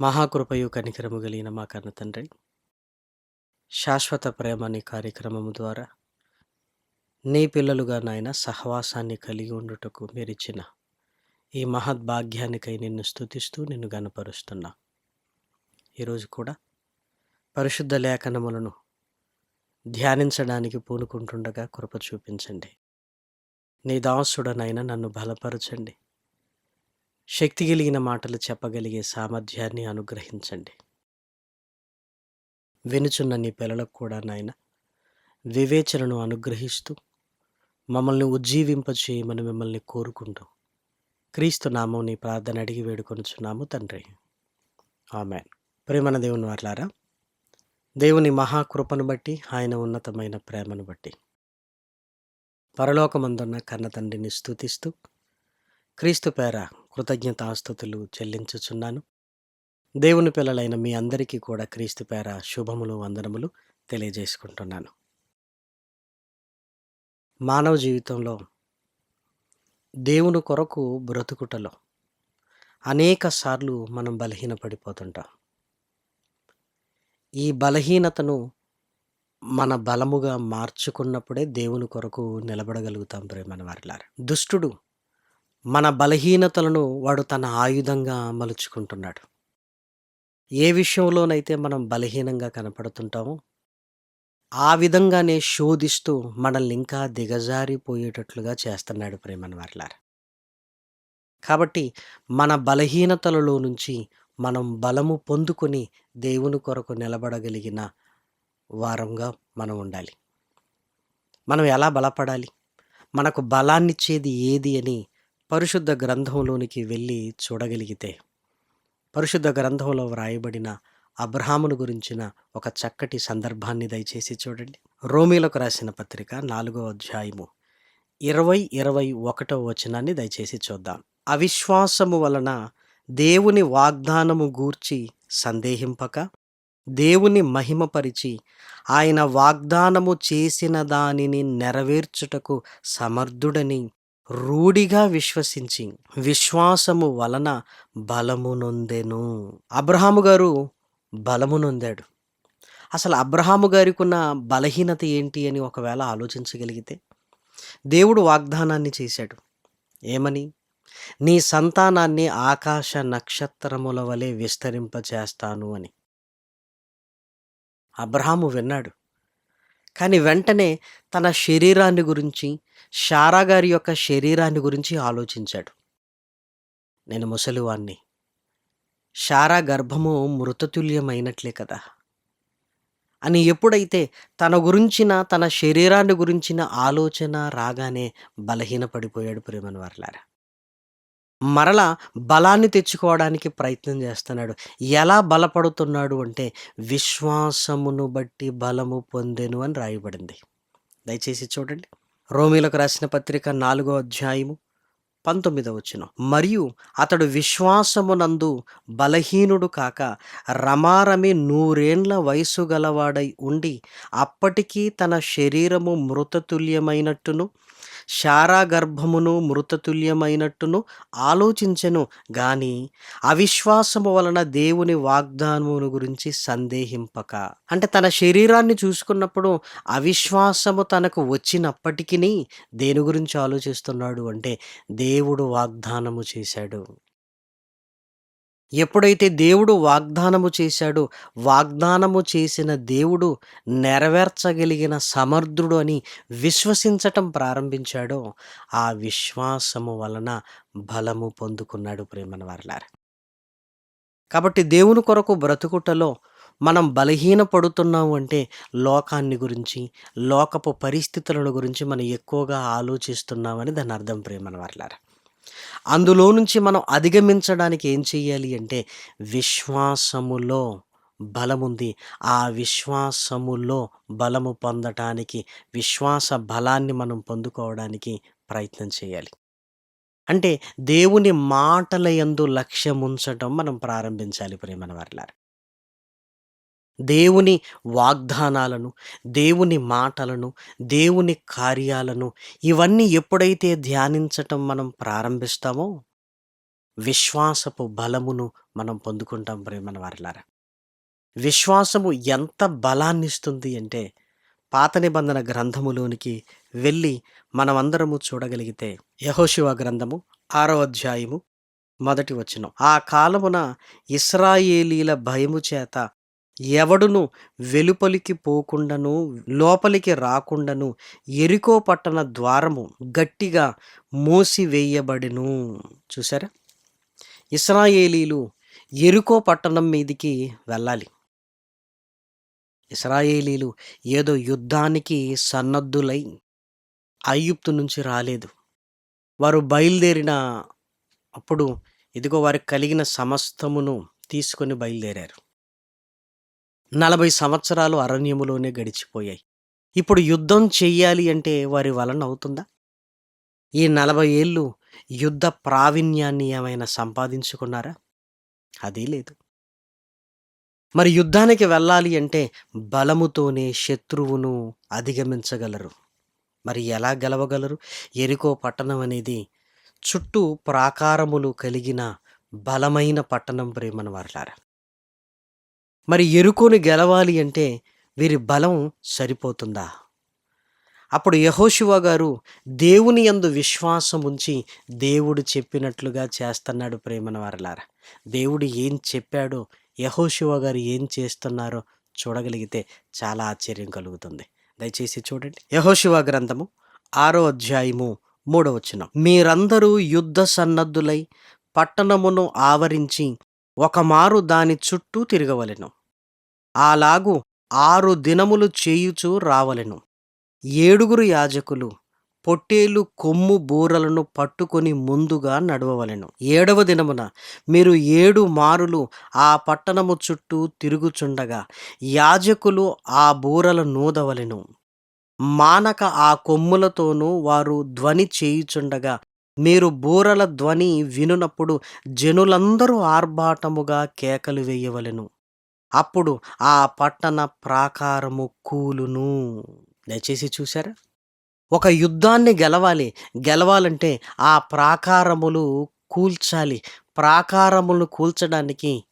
మహాకృపయు కనికరము కలిగిన మా కన్న తండ్రి. శాశ్వత ప్రేమ నీ కార్యక్రమము ద్వారా నీ పిల్లలుగా నాయన సహవాసాన్ని కలిగి ఉండుటకు మీరిచ్చిన ఈ మహద్భాగ్యానికై నిన్ను స్తుతిస్తూ నిన్ను గనపరుస్తున్నా ఈరోజు కూడా పరిశుద్ధ లేఖనములను ధ్యానించడానికి పూనుకుంటుండగా కృప చూపించండి. నీ దాసుడనైనా నన్ను బలపరచండి. శక్తి కలిగిన మాటలు చెప్పగలిగే సామర్థ్యాన్ని అనుగ్రహించండి. వినుచున్న నీ పిల్లలకు కూడా నాయన వివేచనను అనుగ్రహిస్తూ మమ్మల్ని ఉజ్జీవింపచేయమని మిమ్మల్ని కోరుకుంటూ క్రీస్తు నామం నీ ప్రార్థన అడిగి వేడుకొనుచున్నాము తండ్రి. ఆమె ప్రేమన దేవుని వార్లారా దేవుని మహాకృపను బట్టి ఆయన ఉన్నతమైన ప్రేమను బట్టి పరలోకమందున్న కన్న తండ్రిని స్తుతిస్తూ క్రీస్తు పేర కృతజ్ఞతాస్థుతులు చెల్లించుచున్నాను. దేవుని పిల్లలైన మీ అందరికీ కూడా క్రీస్తు పేర శుభములు వందనములు తెలియజేసుకుంటున్నాను. మానవ జీవితంలో దేవుని కొరకు బ్రతుకుటలో అనేక సార్లు మనం బలహీనపడిపోతుంటాం. ఈ బలహీనతను మన బలముగా మార్చుకున్నప్పుడే దేవుని కొరకు నిలబడగలుగుతాం ప్రేమని వారిలారు దుష్టుడు మన బలహీనతలను వాడు తన ఆయుధంగా మలుచుకుంటున్నాడు. ఏ విషయంలోనైతే మనం బలహీనంగా కనపడుతుంటామో ఆ విధంగానే శోధిస్తూ మనల్ని ఇంకా దిగజారిపోయేటట్లుగా చేస్తున్నాడు ప్రేమన వర్లారు. కాబట్టి మన బలహీనతలలో నుంచి మనం బలము పొందుకొని దేవుని కొరకు నిలబడగలిగిన వారంగా మనం ఉండాలి. మనం ఎలా బలపడాలి? మనకు బలాన్నిచ్చేది ఏది అని పరిశుద్ధ గ్రంథంలోనికి వెళ్ళి చూడగలిగితే పరిశుద్ధ గ్రంథంలో వ్రాయబడిన అబ్రహామును గురించిన ఒక చక్కటి సందర్భాన్ని దయచేసి చూడండి. రోమిలకు రాసిన పత్రిక నాలుగో అధ్యాయము ఇరవై ఇరవై ఒకటో వచనాన్ని దయచేసి చూద్దాం. అవిశ్వాసము వలన దేవుని వాగ్దానము గూర్చి సందేహింపక దేవుని మహిమపరిచి ఆయన వాగ్దానము చేసిన దానిని నెరవేర్చుటకు సమర్థుడని రూఢిగా విశ్వసించి విశ్వాసము వలన బలము నొందెను. అబ్రహాము గారు బలము నొందాడు. అసలు అబ్రహాము గారికి ఉన్న బలహీనత ఏంటి అని ఒకవేళ ఆలోచించగలిగితే దేవుడు వాగ్దానాన్ని చేశాడు. ఏమని? నీ సంతానాన్ని ఆకాశ నక్షత్రముల వలె విస్తరింపచేస్తాను అని. అబ్రహాము విన్నాడు. కానీ వెంటనే తన శరీరాన్ని గురించి షారా గారి యొక్క శరీరాన్ని గురించి ఆలోచించాడు. నేను ముసలివాణ్ణి. షారా గర్భము మృతతుల్యమైనట్లే కదా. అని ఎప్పుడైతే తన గురించిన తన శరీరాన్ని గురించిన ఆలోచన రాగానే బలహీనపడిపోయాడు ప్రేమను వర్లారా. మరలా బలాన్ని తెచ్చుకోవడానికి ప్రయత్నం చేస్తున్నాడు. ఎలా బలపడుతున్నాడు అంటే విశ్వాసమును బట్టి బలము పొందెను అని రాయబడింది. దయచేసి చూడండి. రోమిలకు రాసిన పత్రిక నాలుగో అధ్యాయము పంతొమ్మిదవ వచ్చిన మరియు అతడు విశ్వాసమునందు బలహీనుడు కాక రమారమి నూరేండ్ల వయసు గలవాడై ఉండి అప్పటికీ తన శరీరము మృతతుల్యమైనట్టును శారా గర్భమును మృతతుల్యమైనట్టును ఆలోచించెను గాని అవిశ్వాసము వలన దేవుని వాగ్దానమును గురించి సందేహింపక. అంటే తన శరీరాన్ని చూసుకున్నప్పుడు అవిశ్వాసము తనకు వచ్చినప్పటికీ దేని గురించి ఆలోచిస్తున్నాడు అంటే దేవుడు వాగ్దానము చేశాడు. ఎప్పుడైతే దేవుడు వాగ్దానము చేశాడో వాగ్దానము చేసిన దేవుడు నెరవేర్చగలిగిన సమర్థుడు అని విశ్వసించటం ప్రారంభించాడో ఆ విశ్వాసము వలన బలము పొందుకున్నాడు ప్రేమన వారలారా. కాబట్టి దేవుని కొరకు బ్రతుకుటలో మనం బలహీన పడుతున్నాము అంటే లోకాన్ని గురించి లోకపు పరిస్థితులను గురించి మనం ఎక్కువగా ఆలోచిస్తున్నామని దాని అర్థం ప్రేమన వారలారా. అందులో నుంచి మనం అధిగమించడానికి ఏం చెయ్యాలి అంటే విశ్వాసములో బలముంది. ఆ విశ్వాసములో బలము పొందటానికి విశ్వాస బలాన్ని మనం పొందుకోవడానికి ప్రయత్నం చేయాలి అంటే దేవుని మాటల యందు లక్ష్యం ఉంచటం మనం ప్రారంభించాలి ప్రేమన వారిలారు దేవుని వాగ్దానాలను దేవుని మాటలను దేవుని కార్యాలను ఇవన్నీ ఎప్పుడైతే ధ్యానించటం మనం ప్రారంభిస్తామో విశ్వాసపు బలమును మనం పొందుకుంటాం ప్రేమన వారిలారా. విశ్వాసము ఎంత బలాన్ని ఇస్తుంది అంటే పాత నిబంధన గ్రంథములోనికి వెళ్ళి మనమందరము చూడగలిగితే యహోశివ గ్రంథము ఆరో అధ్యాయము మొదటి వచనం. ఆ కాలమున ఇస్రాయేలీల భయము చేత ఎవడును వెలుపలికి పోకుండాను లోపలికి రాకుండాను ఎరికో పట్టణ ద్వారము గట్టిగా మూసివేయబడెను. చూసారా ఇస్రాయేలీలు ఎరుకో పట్టణం మీదికి వెళ్ళాలి. ఇస్రాయేలీలు ఏదో యుద్ధానికి సన్నద్ధులై అయ్యుప్తు నుంచి రాలేదు. వారు బయలుదేరిన అప్పుడు ఇదిగో వారికి కలిగిన సమస్తమును తీసుకొని బయలుదేరారు. నలభై సంవత్సరాలు అరణ్యములోనే గడిచిపోయాయి. ఇప్పుడు యుద్ధం చెయ్యాలి అంటే వారి వలన అవుతుందా? ఈ నలభై ఏళ్ళు యుద్ధ ప్రావీణ్యాన్ని ఏమైనా సంపాదించుకున్నారా? అదీ లేదు. మరి యుద్ధానికి వెళ్ళాలి అంటే బలముతోనే శత్రువును అధిగమించగలరు. మరి ఎలా గెలవగలరు? ఎరికో పట్టణం అనేది చుట్టూ ప్రాకారములు కలిగిన బలమైన పట్టణం ప్రేమను వారలారా. మరి ఎరుకోని గెలవాలి అంటే వీరి బలం సరిపోతుందా? అప్పుడు యహోశివ గారు దేవుని యందు విశ్వాసం ఉంచి దేవుడు చెప్పినట్లుగా చేస్తున్నాడు ప్రేమన వారలారా దేవుడు ఏం చెప్పాడో యహోశివ గారు ఏం చేస్తున్నారో చూడగలిగితే చాలా ఆశ్చర్యం కలుగుతుంది. దయచేసి చూడండి. యహోశివ గ్రంథము ఆరో అధ్యాయము మూడవచనం మీరందరూ యుద్ధ సన్నద్ధులై పట్టణమును ఆవరించి ఒకమారు దాని చుట్టూ తిరగవలెను. అలాగు ఆరు దినములు చేయుచూ రావలెను. ఏడుగురు యాజకులు పొట్టేలు కొమ్ము బూరలను పట్టుకొని ముందుగా నడవవలెను. ఏడవ దినమున మీరు ఏడు మారులు ఆ పట్టణము చుట్టూ తిరుగుచుండగా యాజకులు ఆ బూరల నూదవలెను. మానక ఆ కొమ్ములతోనూ వారు ధ్వని చేయుచుండగా మీరు బూరల ధ్వని వినునప్పుడు జనులందరూ ఆర్భాటముగా కేకలు వేయవలెను. అప్పుడు ఆ పట్టణ ప్రాకారము కూలును. దయచేసి చూశారా? ఒక యుద్ధాన్ని గెలవాలి. గెలవాలంటే ఆ ప్రాకారములు కూల్చాలి. ప్రాకారములను కూల్చడానికి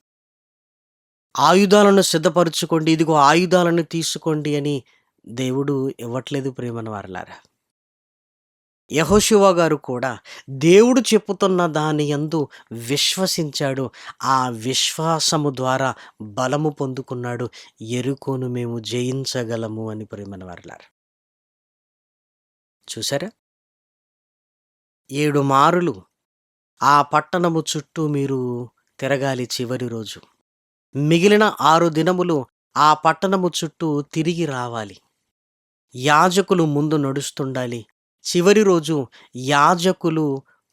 ఆయుధాలను సిద్ధపరచుకోండి. ఇదిగో ఆయుధాలను తీసుకోండి అని దేవుడు ఇవ్వట్లేదు ప్రేమని వారలారా యహోశివ గారు కూడా దేవుడు చెప్పుతున్న దాని యందు విశ్వసించాడు. ఆ విశ్వాసము ద్వారా బలము పొందుకున్నాడు. ఎరుకోను మేము జయించగలము అని ప్రేమన వర్లారు. చూసారా ఏడు మారులు ఆ పట్టణము చుట్టూ మీరు తిరగాలి చివరి రోజు. మిగిలిన ఆరు దినములు ఆ పట్టణము చుట్టూ తిరిగి రావాలి. యాజకులు ముందు నడుస్తుండాలి. చివరి రోజు యాజకులు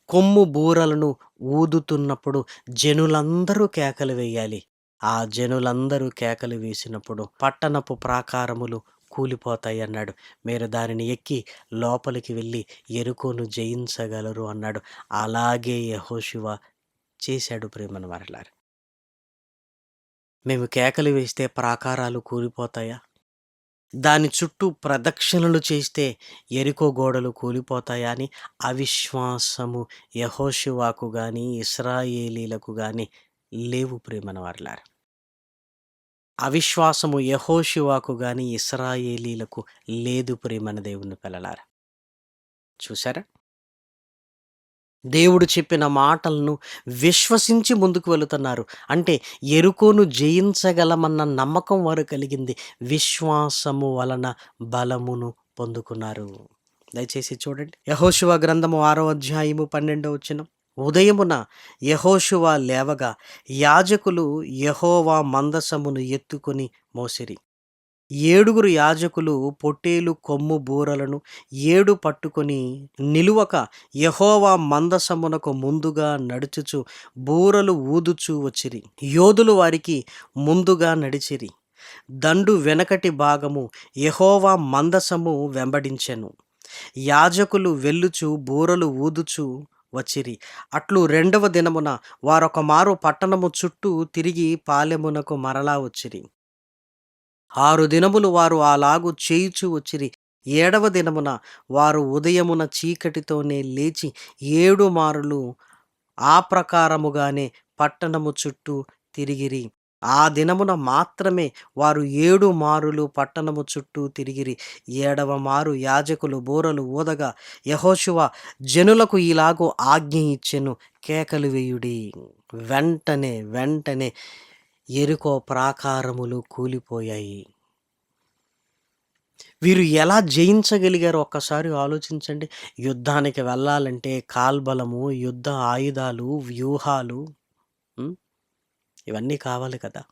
కొమ్ము బూరలను ఊదుతున్నప్పుడు జనులందరూ కేకలు వేయాలి. ఆ జనులందరూ కేకలు వేసినప్పుడు పట్టణపు ప్రాకారములు కూలిపోతాయి అన్నాడు. మీరు దానిని ఎక్కి లోపలికి వెళ్ళి ఎరుకోను జయించగలరు అన్నాడు. అలాగే యహోశివ చేశాడు ప్రేమను మరలారు. మేము కేకలు వేస్తే ప్రాకారాలు కూలిపోతాయా? దాని చుట్టూ ప్రదక్షిణలు చేస్తే ఎరుకో గోడలు కూలిపోతాయని అవిశ్వాసము. యహోశివాకు కానీ ఇస్రాయేలీలకు కానీ లేవు ప్రేమన వారలారు. అవిశ్వాసము యహోశివాకు కానీ ఇస్రాయేలీలకు లేదు ప్రేమన దేవుని పిల్లలారా. చూసారా దేవుడు చెప్పిన మాటలను విశ్వసించి ముందుకు వెళుతున్నారు. అంటే ఎరుకోను జయించగలమన్న నమ్మకం వారు కలిగింది. విశ్వాసము వలన బలమును పొందుకున్నారు. దయచేసి చూడండి. యహోశివ గ్రంథము ఆరో అధ్యాయము పన్నెండవ వచ్చిన ఉదయమున యహోశువ లేవగా యాజకులు యహోవా మందసమును ఎత్తుకొని మోసిరి. ఏడుగురు యాజకులు పొట్టేలు కొమ్ము బూరలను ఏడు పట్టుకొని నిలువక యహోవా మందసమునకు ముందుగా నడుచుచు బూరలు ఊదుచూ వచ్చిరి. యోధులు వారికి ముందుగా నడిచిరి. దండు వెనకటి భాగము యహోవా మందసము వెంబడించెను. యాజకులు వెళ్ళుచు బూరలు ఊదుచు వచ్చిరి. అట్లు రెండవ దినమున వారొక మారు పట్టణము చుట్టూ తిరిగి పాలెమునకు మరలా వచ్చిరి. ఆరు దినములు వారు అలాగు చేయుచు వచ్చిరి. ఏడవ దినమున వారు ఉదయమున చీకటితోనే లేచి ఏడు మారులు ఆ ప్రకారముగానే పట్టణము చుట్టూ తిరిగిరి. ఆ దినమున మాత్రమే వారు ఏడు మారులు పట్టణము చుట్టూ తిరిగిరి. ఏడవ మారు యాజకులు బూరలు ఊదగా యహోశువ జనులకు ఇలాగూ ఆజ్ఞ ఇచ్చెను కేకలు వేయుడి. వెంటనే వెంటనే ఎరుకో ప్రాకారములు కూలిపోయాయి. వీరు ఎలా జయించగలిగారు? ఒక్కసారి ఆలోచించండి. యుద్ధానికి వెళ్ళాలంటే కాల్బలము యుద్ధ ఆయుధాలు వ్యూహాలు ఇవన్నీ కావాలి కదా.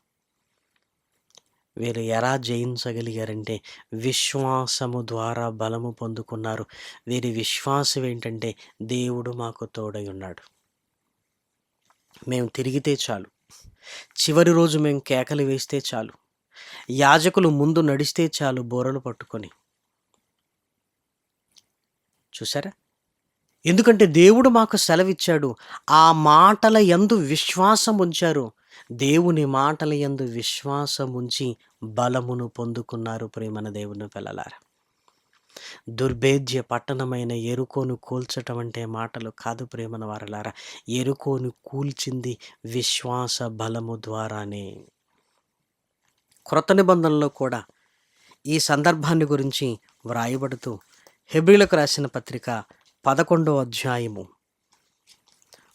వీరు ఎలా జయించగలిగారంటే విశ్వాసము ద్వారా బలము పొందుకున్నారు. వీరి విశ్వాసం ఏంటంటే దేవుడు మాకు తోడై ఉన్నాడు. మేము తిరిగితే చాలు. చివరి రోజు మేము కేకలు వేస్తే చాలు. యాజకులు ముందు నడిస్తే చాలు బోరలు పట్టుకొని. చూసారా ఎందుకంటే దేవుడు మాకు సెలవిచ్చాడు. ఆ మాటల యందు విశ్వాసం ఉంచారు. దేవుని మాటల యందు విశ్వాసం ఉంచి బలమును పొందుకున్నారు ప్రేమన దేవుని పిల్లలారా. దుర్భేద్య పట్టణమైన ఎరుకోను కూల్చటం అంటే మాటలు కాదు ప్రేమన వారలారా. ఎరుకోను కూల్చింది విశ్వాస బలము ద్వారానే. క్రొత్త నిబంధనలో కూడా ఈ సందర్భాన్ని గురించి వ్రాయబడుతూ హెబ్రిలకు రాసిన పత్రిక పదకొండో అధ్యాయము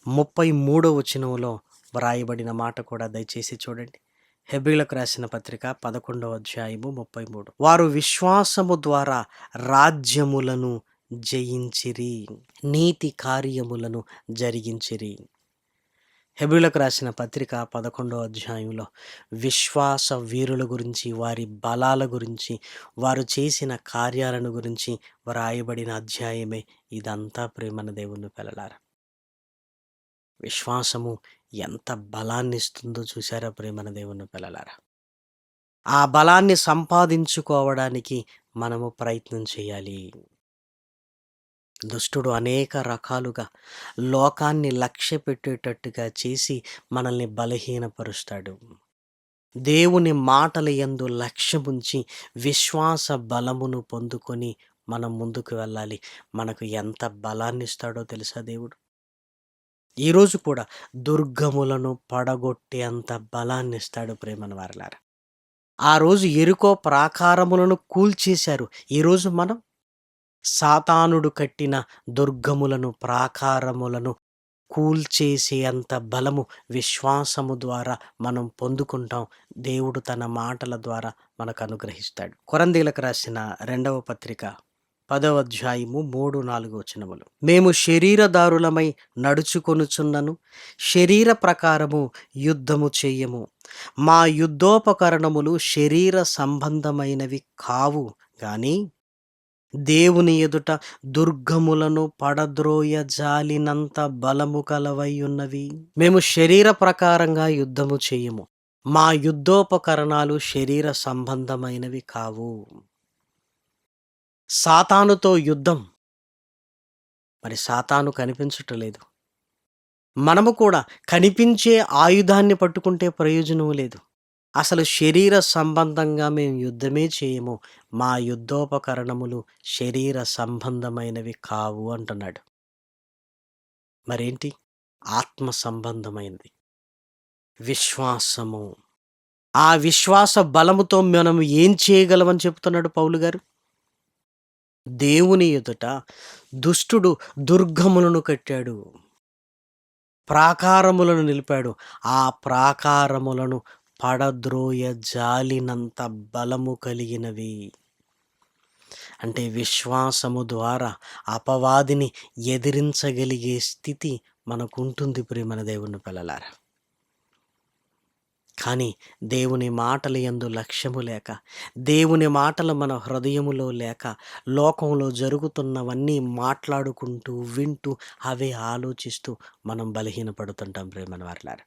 ముప్పై మూడో వచనంలో వ్రాయబడిన మాట కూడా దయచేసి చూడండి. హెబ్రిలకు రాసిన పత్రిక పదకొండవ అధ్యాయము ముప్పై మూడు. వారు విశ్వాసము ద్వారా రాజ్యములను జయించిరి నీతి కార్యములను జరిగించిరి. హెబ్రిలకు రాసిన పత్రిక పదకొండవ అధ్యాయంలో విశ్వాస వీరుల గురించి వారి బలాల గురించి వారు చేసిన కార్యాలను గురించి వ్రాయబడిన అధ్యాయమే ఇదంతా ప్రేమన దేవుని పిల్లలారా. విశ్వాసము ఎంత బలాన్ని ఇస్తుందో చూసారా ప్రేమన దేవుని పిల్లలారా? ఆ బలాన్ని సంపాదించుకోవడానికి మనము ప్రయత్నం చేయాలి. దుష్టుడు అనేక రకాలుగా లోకాన్ని లక్ష్య పెట్టేటట్టుగా చేసి మనల్ని బలహీనపరుస్తాడు. దేవుని మాటల యందు లక్ష్యముంచి విశ్వాస బలమును పొందుకొని మనం ముందుకు వెళ్ళాలి. మనకు ఎంత బలాన్ని ఇస్తాడో తెలుసా దేవుడు? ఈరోజు కూడా దుర్గములను పడగొట్టే అంత బలాన్ని ఇస్తాడు ప్రేమను వారిలారా. ఆ రోజు ఎరుకో ప్రాకారములను కూల్చేశారు. ఈరోజు మనం సాతానుడు కట్టిన దుర్గములను ప్రాకారములను కూల్చేసే అంత బలము విశ్వాసము ద్వారా మనం పొందుకుంటాం. దేవుడు తన మాటల ద్వారా మనకు అనుగ్రహిస్తాడు. కొరందీలకు రాసిన రెండవ పత్రిక పదవ అధ్యాయము మూడు నాలుగు వచనములు. మేము శరీరదారులమై నడుచుకొనుచున్నను శరీర ప్రకారము యుద్ధము చేయము. మా యుద్ధోపకరణములు శరీర సంబంధమైనవి కావు గాని దేవుని ఎదుట దుర్గములను పడద్రోయ జాలినంత బలము కలవై ఉన్నవి మేము శరీర ప్రకారంగా యుద్ధము చేయము. మా యుద్ధోపకరణాలు శరీర సంబంధమైనవి కావు. సాతానుతో యుద్ధం. మరి సాతాను కనిపించటలేదు మనము కూడా కనిపించే ఆయుధాన్ని పట్టుకుంటే ప్రయోజనం లేదు. అసలు శరీర సంబంధంగా మేము యుద్ధమే చేయము. మా యుద్ధోపకరణములు శరీర సంబంధమైనవి కావు అంటున్నాడు. మరేంటి? ఆత్మ సంబంధమైనది. విశ్వాసము. ఆ విశ్వాస బలముతో మనం ఏం చేయగలమని చెప్తున్నాడు పౌలు గారు? దేవుని ఎదుట దుష్టుడు దుర్గములను కట్టాడు. ప్రాకారములను నిలిపాడు. ఆ ప్రాకారములను పడద్రోయ జాలినంత బలము కలిగినవి. అంటే విశ్వాసము ద్వారా అపవాదిని ఎదిరించగలిగే స్థితి మనకుంటుంది ప్రియమన దేవుని పిల్లలారా. కానీ దేవుని మాటలు ఎందు లక్ష్యము లేక దేవుని మాటలు మన హృదయములో లేక లోకంలో జరుగుతున్నవన్నీ మాట్లాడుకుంటూ వింటూ అవే ఆలోచిస్తూ మనం బలహీనపడుతుంటాం ప్రేమన వారిలారు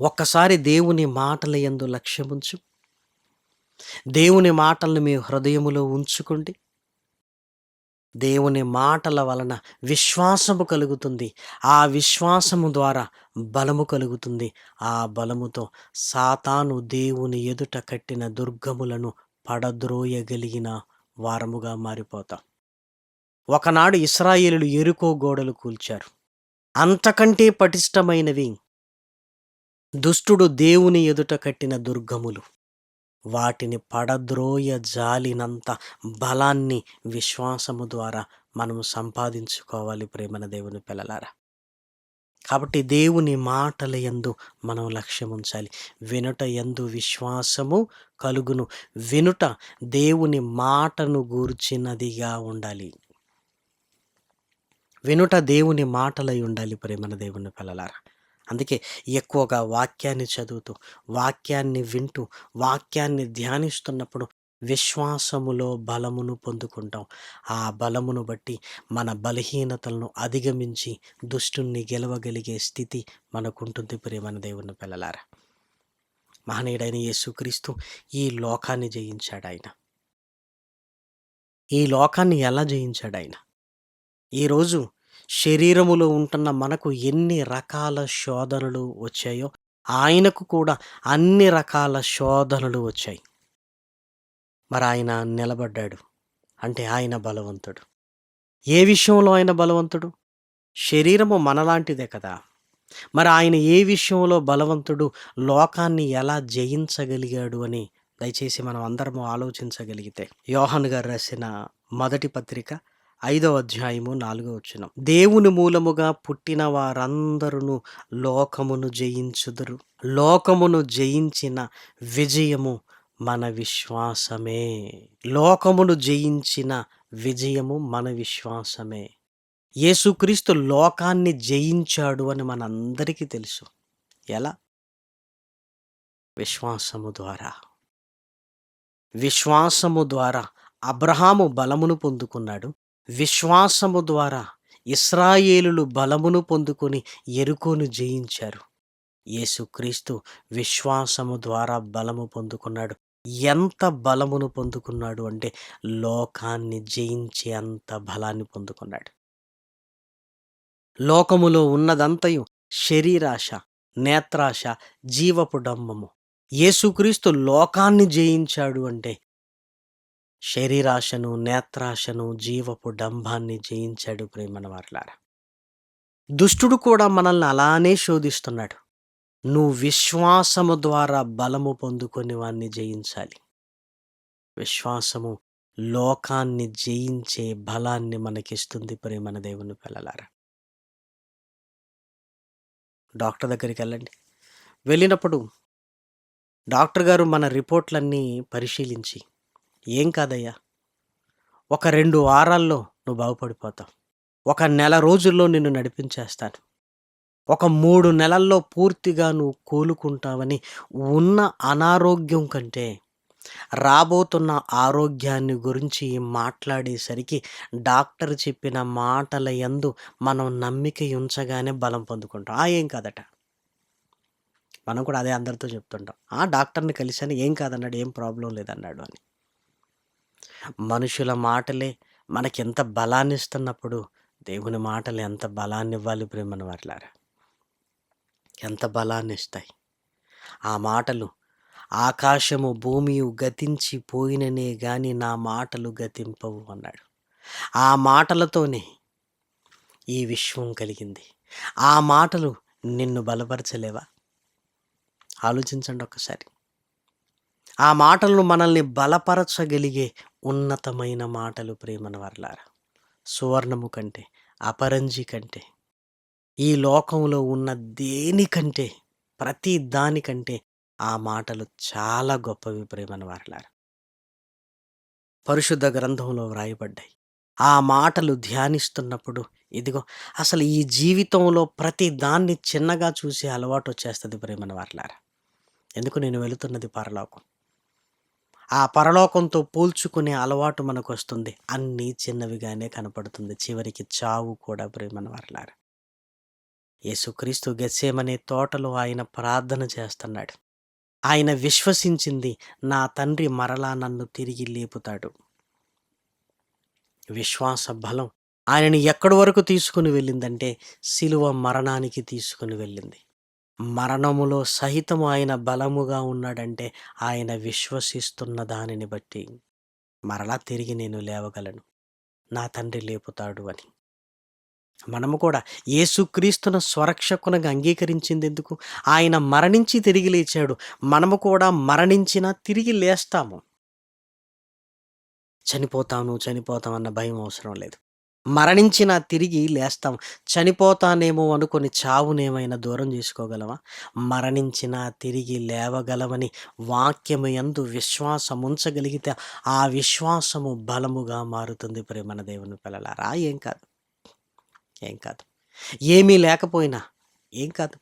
ఒక్కసారి దేవుని మాటల ఎందు లక్ష్యముంచు దేవుని మాటలను మీ హృదయములో ఉంచుకోండి. దేవుని మాటల వలన విశ్వాసము కలుగుతుంది. ఆ విశ్వాసము ద్వారా బలము కలుగుతుంది. ఆ బలముతో సాతాను దేవుని ఎదుట కట్టిన దుర్గములను పడద్రోయగలిగిన వారముగా మారిపోతాం. ఒకనాడు ఇస్రాయేలులు ఎరుకో గోడలు కూల్చారు. అంతకంటే పటిష్టమైనవి దుష్టుడు దేవుని ఎదుట కట్టిన దుర్గములు. వాటిని పడద్రోయ జాలినంత బలాన్ని విశ్వాసము ద్వారా మనము సంపాదించుకోవాలి ప్రేమన దేవుని పిల్లలారా. కాబట్టి దేవుని మాటల యందు మనం లక్ష్యం ఉంచాలి. వినుట ఎందు విశ్వాసము కలుగును. వినుట దేవుని మాటను గూర్చినదిగా ఉండాలి. వినుట దేవుని మాటలై ఉండాలి ప్రేమన దేవుని పిల్లలారా. అందుకే ఎక్కువగా వాక్యాన్ని చదువుతూ వాక్యాన్ని వింటూ వాక్యాన్ని ధ్యానిస్తున్నప్పుడు విశ్వాసములో బలమును పొందుకుంటాం. ఆ బలమును బట్టి మన బలహీనతలను అధిగమించి దుష్టుణ్ణి గెలవగలిగే స్థితి మనకుంటుంది ప్రేమన దేవుని పిల్లలారా. మహనీయుడైన యేసుక్రీస్తు ఈ లోకాన్ని జయించాడు ఆయన ఈ లోకాన్ని ఎలా జయించాడు ఆయన ఈరోజు శరీరములో ఉంటున్న మనకు ఎన్ని రకాల శోధనలు వచ్చాయో ఆయనకు కూడా అన్ని రకాల శోధనలు వచ్చాయి. మరి ఆయన నిలబడ్డాడు. అంటే ఆయన బలవంతుడు. ఏ విషయంలో ఆయన బలవంతుడు? శరీరము మనలాంటిదే కదా. మరి ఆయన ఏ విషయంలో బలవంతుడు? లోకాన్ని ఎలా జయించగలిగాడు అని దయచేసి మనం అందరము ఆలోచించగలిగితే. యోహన్ గారు రాసిన మొదటి పత్రిక ఐదవ అధ్యాయము నాలుగో వచనం. దేవుని మూలముగా పుట్టిన వారందరును లోకమును జయించుదురు. లోకమును జయించిన విజయము మన విశ్వాసమే. లోకమును జయించిన విజయము మన విశ్వాసమే. యేసుక్రీస్తు లోకాన్ని జయించాడు అని మనందరికీ తెలుసు. ఎలా? విశ్వాసము ద్వారా. విశ్వాసము ద్వారా అబ్రహాము బలమును పొందుకున్నాడు. విశ్వాసము ద్వారా ఇస్రాయేలులు బలమును పొందుకొని ఎరుకోను జయించారు. యేసుక్రీస్తు విశ్వాసము ద్వారా బలము పొందుకున్నాడు. ఎంత బలమును పొందుకున్నాడు అంటే లోకాన్ని జయించే అంత బలాన్ని పొందుకున్నాడు. లోకములో ఉన్నదంతయు శరీరాశ నేత్రాశ జీవపు డమ్మము యేసుక్రీస్తు లోకాన్ని జయించాడు అంటే శరీరాశను నేత్రాశను జీవపు డంభాన్ని జయించాడు ప్రేమన వారులారా దుష్టుడు కూడా మనల్ని అలానే శోధిస్తున్నాడు. నువ్వు విశ్వాసము ద్వారా బలము పొందుకొని వాన్ని జయించాలి. విశ్వాసము లోకాన్ని జయించే బలాన్ని మనకిస్తుంది ప్రేమన దేవుని పిల్లలారా. డాక్టర్ దగ్గరికి వెళ్ళండి. వెళ్ళినప్పుడు డాక్టర్ గారు మన రిపోర్ట్లన్నీ పరిశీలించి ఏం కాదయ్యా? ఒక రెండు వారాల్లో నువ్వు బాగుపడిపోతావు. ఒక నెల రోజుల్లో నిన్ను నడిపించేస్తాను. ఒక మూడు నెలల్లో పూర్తిగా నువ్వు కోలుకుంటావని ఉన్న అనారోగ్యం కంటే రాబోతున్న ఆరోగ్యాన్ని గురించి మాట్లాడేసరికి డాక్టర్ చెప్పిన మాటల యందు మనం నమ్మిక ఉంచగానే బలం పొందుకుంటాం. ఆ ఏం కాదట? మనం కూడా అదే అందరితో చెప్తుంటాం. ఆ డాక్టర్ని కలిశాను. ఏం కాదన్నాడు? ఏం ప్రాబ్లం లేదన్నాడు అని. మనుషుల మాటలే మనకి ఎంత బలాన్ని ఇస్తున్నప్పుడు దేవుని మాటలు ఎంత బలాన్ని ఇవ్వాలి ప్రేమను వారిలారా ఎంత బలాన్ని ఇస్తాయి ఆ మాటలు ఆకాశము భూమియు గతించి పోయిననే కానీ నా మాటలు గతింపవు అన్నాడు. ఆ మాటలతోనే ఈ విశ్వం కలిగింది. ఆ మాటలు నిన్ను బలపరచలేవా? ఆలోచించండి ఒక్కసారి. ఆ మాటలను మనల్ని బలపరచగలిగే ఉన్నతమైన మాటలు ప్రేమన వర్లారా సువర్ణము కంటే అపరంజి కంటే ఈ లోకంలో ఉన్న దేనికంటే ప్రతి దానికంటే ఆ మాటలు చాలా గొప్పవి ప్రేమన వారలారా పరిశుద్ధ గ్రంథంలో వ్రాయబడ్డాయి. ఆ మాటలు ధ్యానిస్తున్నప్పుడు ఇదిగో అసలు ఈ జీవితంలో ప్రతి దాన్ని చిన్నగా చూసే అలవాటు వచ్చేస్తుంది ప్రేమన వారలారా ఎందుకు నేను వెళుతున్నది పరలోకం? ఆ పరలోకంతో పోల్చుకునే అలవాటు మనకు వస్తుంది అన్నీ చిన్నవిగానే కనపడుతుంది. చివరికి చావు కూడా ప్రేమన వరలారు యేసుక్రీస్తు గెస్సేమనే తోటలో ఆయన ప్రార్థన చేస్తున్నాడు. ఆయన విశ్వసించింది నా తండ్రి మరలా నన్ను తిరిగి లేపుతాడు. విశ్వాస బలం ఆయనని ఎక్కడి వరకు తీసుకుని వెళ్ళిందంటే శిలువ మరణానికి తీసుకుని వెళ్ళింది. మరణములో సహితము ఆయన బలముగా ఉన్నాడంటే ఆయన విశ్వసిస్తున్న దానిని బట్టి మరలా తిరిగి నేను లేవగలను. నా తండ్రి లేపుతాడు అని. మనము కూడా యేసుక్రీస్తును స్వరక్షకునగా అంగీకరించింది ఎందుకు? ఆయన మరణించి తిరిగి లేచాడు. మనము కూడా మరణించినా తిరిగి లేస్తాము. చనిపోతాను చనిపోతామన్న భయం అవసరం లేదు. మరణించినా తిరిగి లేస్తాం. చనిపోతానేమో అనుకొని చావునేమైనా దూరం చేసుకోగలమా? మరణించినా తిరిగి లేవగలమని వాక్యము ఎందు విశ్వాసం ఉంచగలిగితే ఆ విశ్వాసము బలముగా మారుతుంది ప్రేమన దేవుని పిల్లలారా. ఏం కాదు. ఏం కాదు. ఏమీ లేకపోయినా ఏం కాదు.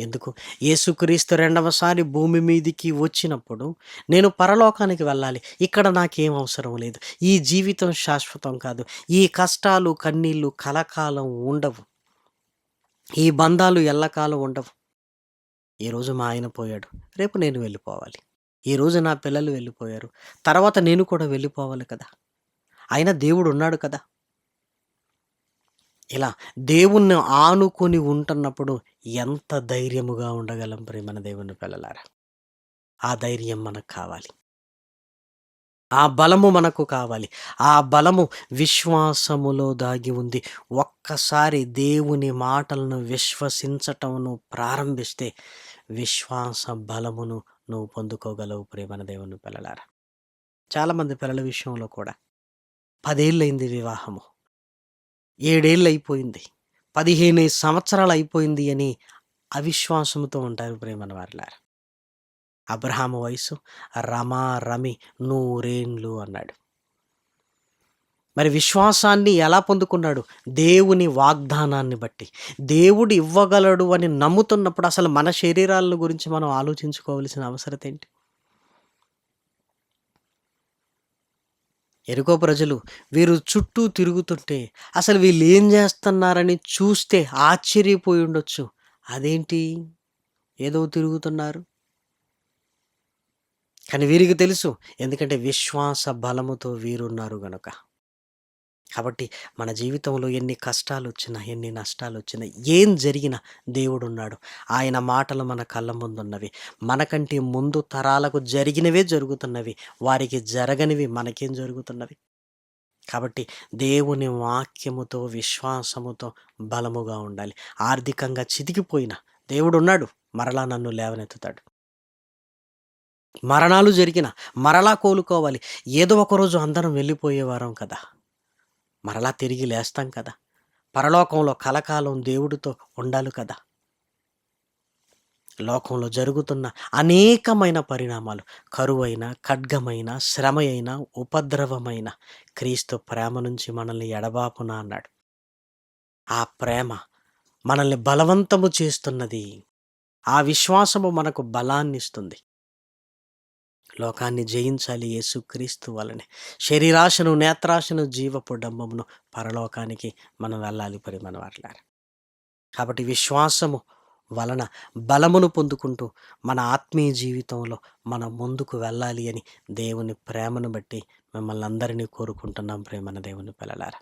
ఎందుకు? యేసుక్రీస్తు రెండవసారి భూమి మీదికి వచ్చినప్పుడు నేను పరలోకానికి వెళ్ళాలి. ఇక్కడ నాకేం అవసరం లేదు. ఈ జీవితం శాశ్వతం కాదు. ఈ కష్టాలు కన్నీళ్ళు కలకాలం ఉండవు. ఈ బంధాలు ఎల్లకాలం ఉండవు. ఈరోజు మా ఆయన పోయాడు. రేపు నేను వెళ్ళిపోవాలి. ఈరోజు నా పిల్లలు వెళ్ళిపోయారు. తర్వాత నేను కూడా వెళ్ళిపోవాలి కదా. ఆయన దేవుడు ఉన్నాడు కదా. ఇలా దేవుణ్ణి ఆనుకొని ఉంటున్నప్పుడు ఎంత ధైర్యముగా ఉండగలం ప్రేమన దేవుని పిల్లలారా? ఆ ధైర్యం మనకు కావాలి. ఆ బలము మనకు కావాలి. ఆ బలము విశ్వాసములో దాగి ఉంది. ఒక్కసారి దేవుని మాటలను విశ్వసించటమును ప్రారంభిస్తే విశ్వాస బలమును నువ్వు పొందుకోగలవు ప్రేమన దేవుని పిల్లలారా. చాలామంది పిల్లల విషయంలో కూడా పదేళ్ళైంది వివాహము. ఏడేళ్ళు అయిపోయింది పదిహేను సంవత్సరాలు అయిపోయింది అని అవిశ్వాసంతో ఉంటారు ప్రేమన వారిలారు. అబ్రహాం వయసు రమా రమి నూరేండ్లు అన్నాడు. మరి విశ్వాసాన్ని ఎలా పొందుకున్నాడు? దేవుని వాగ్దానాన్ని బట్టి. దేవుడు ఇవ్వగలడు అని నమ్ముతున్నప్పుడు అసలు మన శరీరాల గురించి మనం ఆలోచించుకోవాల్సిన అవసరం ఏంటి? ఎరుకో ప్రజలు వీరు చుట్టూ తిరుగుతుంటే అసలు వీళ్ళు ఏం చేస్తున్నారని చూస్తే ఆశ్చర్యపోయి ఉండొచ్చు. అదేంటి? ఏదో తిరుగుతున్నారు. కానీ వీరికి తెలుసు ఎందుకంటే విశ్వాస బలముతో వీరున్నారు గనుక. కాబట్టి మన జీవితంలో ఎన్ని కష్టాలు వచ్చినా ఎన్ని నష్టాలు వచ్చినా ఏం జరిగినా దేవుడు ఉన్నాడు ఆయన మాటలు మన కళ్ళ ముందున్నవి. మనకంటే ముందు తరాలకు జరిగినవే జరుగుతున్నవి. వారికి జరగనివి మనకేం జరుగుతున్నవి? కాబట్టి దేవుని వాక్యముతో విశ్వాసముతో బలముగా ఉండాలి. ఆర్థికంగా చితికిపోయిన దేవుడు ఉన్నాడు మరలా నన్ను లేవనెత్తుతాడు. మరణాలు జరిగిన మరలా కోలుకోవాలి. ఏదో ఒకరోజు అందరం వెళ్ళిపోయేవారం కదా. మరలా తిరిగి లేస్తాం కదా. పరలోకంలో కలకాలం దేవుడితో ఉండాలి కదా. లోకంలో జరుగుతున్న అనేకమైన పరిణామాలు కరువైన ఖడ్గమైన శ్రమ అయిన ఉపద్రవమైన క్రీస్తు ప్రేమ నుంచి మనల్ని ఎడబాపున అన్నాడు. ఆ ప్రేమ మనల్ని బలవంతము చేస్తున్నది. ఆ విశ్వాసము మనకు బలాన్ని ఇస్తుంది లోకాన్ని జయించాలి యేసుక్రీస్తు వలనే. శరీరాశను నేత్రాశను జీవపు డంబమును పరలోకానికి మనం వెళ్ళాలి పరి మన వాట్లారు కాబట్టి విశ్వాసము వలన బలమును పొందుకుంటూ మన ఆత్మీయ జీవితంలో మనం ముందుకు వెళ్ళాలి అని దేవుని ప్రేమను బట్టి మిమ్మల్ని అందరినీ కోరుకుంటున్నాం ప్రేమన దేవుని పిల్లలారా.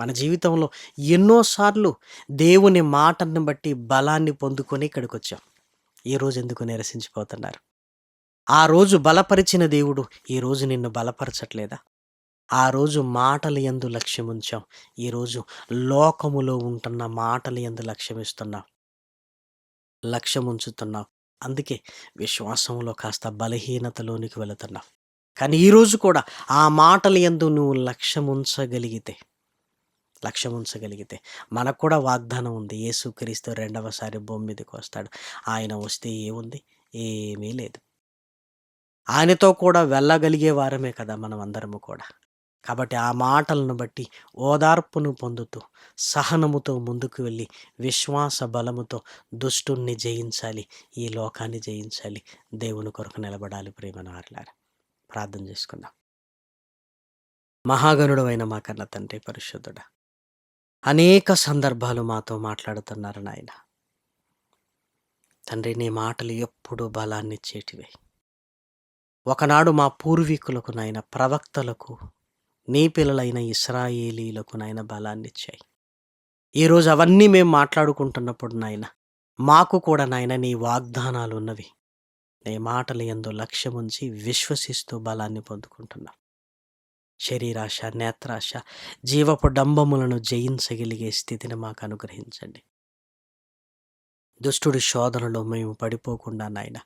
మన జీవితంలో ఎన్నోసార్లు దేవుని మాటను బట్టి బలాన్ని పొందుకొని ఇక్కడికి వచ్చాం ఈ రోజు ఎందుకు నిరసించిపోతున్నారు? ఆ రోజు బలపరిచిన దేవుడు ఈరోజు నిన్ను బలపరచట్లేదా? ఆ రోజు మాటలు ఎందు లక్ష్యం ఉంచాం ఈరోజు లోకములో ఉంటున్న మాటలు ఎందు లక్ష్యం ఇస్తున్నాం లక్ష్యం ఉంచుతున్నాం అందుకే విశ్వాసంలో కాస్త బలహీనతలోనికి వెళుతున్నాం కానీ ఈరోజు కూడా ఆ మాటలు ఎందు నువ్వు లక్ష్యం ఉంచగలిగితే లక్ష్యం ఉంచగలిగితే మనకు కూడా వాగ్దానం ఉంది. యేసుక్రీస్తు రెండవసారి భూమి మీదకి వస్తాడు. ఆయన వస్తే ఏముంది? ఏమీ లేదు. ఆయనతో కూడా వెళ్ళగలిగే వారమే కదా మనం అందరము కూడా. కాబట్టి ఆ మాటలను బట్టి ఓదార్పును పొందుతూ సహనముతో ముందుకు వెళ్ళి విశ్వాస బలముతో దుష్టుణ్ణి జయించాలి ఈ లోకాన్ని జయించాలి దేవుని కొరకు నిలబడాలి ప్రేమను ఆర్లారు ప్రార్థన చేసుకుందాం. మహాగణుడు అయిన మా కన్న తండ్రి పరిశుద్ధుడ అనేక సందర్భాలు మాతో మాట్లాడుతున్నారు నాయన. తండ్రి నీ మాటలు ఎప్పుడూ బలాన్ని చేటివే. ఒకనాడు మా పూర్వీకులకు నాయన ప్రవక్తలకు నీ పిల్లలైన ఇస్రాయేలీలకు నాయన బలాన్ని ఇచ్చాయి ఈరోజు అవన్నీ మేము మాట్లాడుకుంటున్నప్పుడు నాయన మాకు కూడా నాయన నీ వాగ్దానాలు ఉన్నవి. నీ మాటలు ఎందు లక్ష్యముంచి విశ్వసిస్తూ బలాన్ని పొందుకుంటున్నాం. శరీరాశ నేత్రాశ జీవపు డంబములను జయించగలిగే స్థితిని మాకు అనుగ్రహించండి. దుష్టుడి శోధనలో మేము పడిపోకుండా నాయన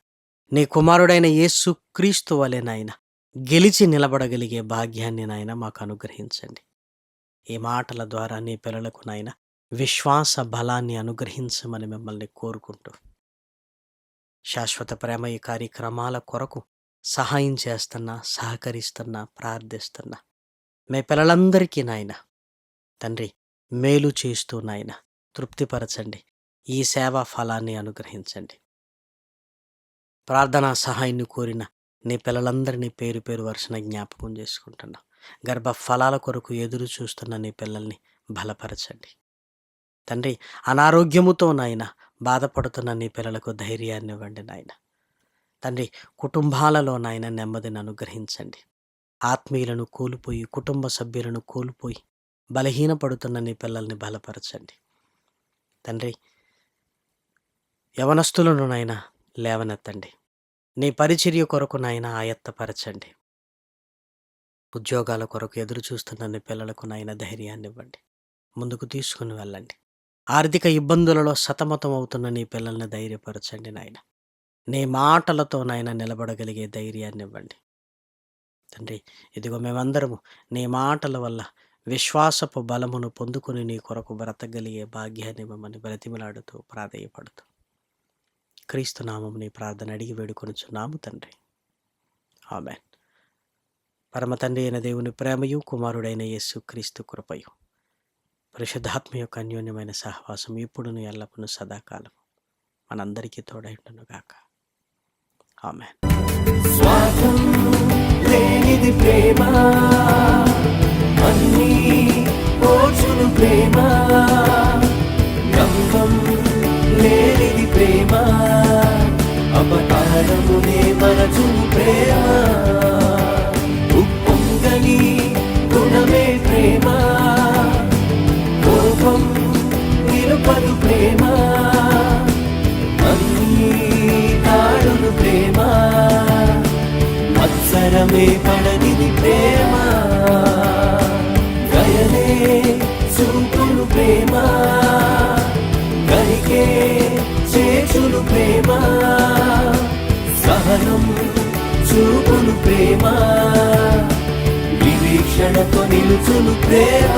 నీ కుమారుడైన యేసు క్రీస్తు వలె నాయన గెలిచి నిలబడగలిగే భాగ్యాన్ని నాయన మాకు అనుగ్రహించండి. ఈ మాటల ద్వారా నీ పిల్లలకు నాయన విశ్వాస బలాన్ని అనుగ్రహించమని మిమ్మల్ని కోరుకుంటూ శాశ్వత ప్రేమ ఈ కార్యక్రమాల కొరకు సహాయం చేస్తున్నా సహకరిస్తున్నా ప్రార్థిస్తున్నా మీ పిల్లలందరికీ నాయన తండ్రి మేలు చేస్తూ నాయన తృప్తిపరచండి. ఈ సేవా ఫలాన్ని అనుగ్రహించండి. ప్రార్థనా సహాయాన్ని కోరిన నీ పిల్లలందరినీ పేరు పేరు వరుసన జ్ఞాపకం చేసుకుంటున్నా. గర్భ ఫలాల కొరకు ఎదురు చూస్తున్న నీ పిల్లల్ని బలపరచండి. తండ్రి అనారోగ్యముతో నాయన బాధపడుతున్న నీ పిల్లలకు ధైర్యాన్ని ఇవ్వండి నాయన. తండ్రి కుటుంబాలలో నాయన నెమ్మదిని అనుగ్రహించండి. ఆత్మీయులను కోల్పోయి కుటుంబ సభ్యులను కోల్పోయి బలహీనపడుతున్న నీ పిల్లల్ని బలపరచండి. తండ్రి యవనస్తులను నాయన లేవనెత్తండి. నీ పరిచర్య కొరకు నాయన ఆయత్తపరచండి. ఉద్యోగాల కొరకు ఎదురు చూస్తున్న నీ పిల్లలకు నాయన ధైర్యాన్ని ఇవ్వండి ముందుకు తీసుకుని వెళ్ళండి. ఆర్థిక ఇబ్బందులలో సతమతం అవుతున్న నీ పిల్లల్ని ధైర్యపరచండి నాయన. నీ మాటలతో నాయన నిలబడగలిగే ధైర్యాన్ని ఇవ్వండి తండ్రి ఇదిగో మేమందరము నీ మాటల వల్ల విశ్వాసపు బలమును పొందుకుని నీ కొరకు బ్రతకగలిగే భాగ్యాన్ని మమ్మల్ని బ్రతిమలాడుతూ ప్రాధేయపడుతూ క్రీస్తు నామం ప్రార్థన అడిగి వేడుకొనుచున్నాము తండ్రి. ఆమె పరమ తండ్రి అయిన దేవుని ప్రేమయు కుమారుడైన యేసు క్రీస్తు కృపయు. పరిశుద్ధాత్మ యొక్క అన్యోన్యమైన సహవాసం ఇప్పుడును ఎల్లప్పుడూ సదాకాలం మనందరికీ తోడైండును గాక. ఆమె లేనిది ప్రేమ అన్నీ ప్రేమ. లేనిది ప్రేమ అపకారమునే మరచును ప్రేమ. ఉప్పొంగని గుణమే ప్రేమ కోపం నిరుపదు ప్రేమ. అన్నీ తాడును ప్రేమ మత్సరమే పడనిది ప్రేమ. గయనే చూపును ప్రేమ. ప్రేమ? సహనం చూపును ప్రేమ? వివీక్షణతో నిలుచును ప్రేమ?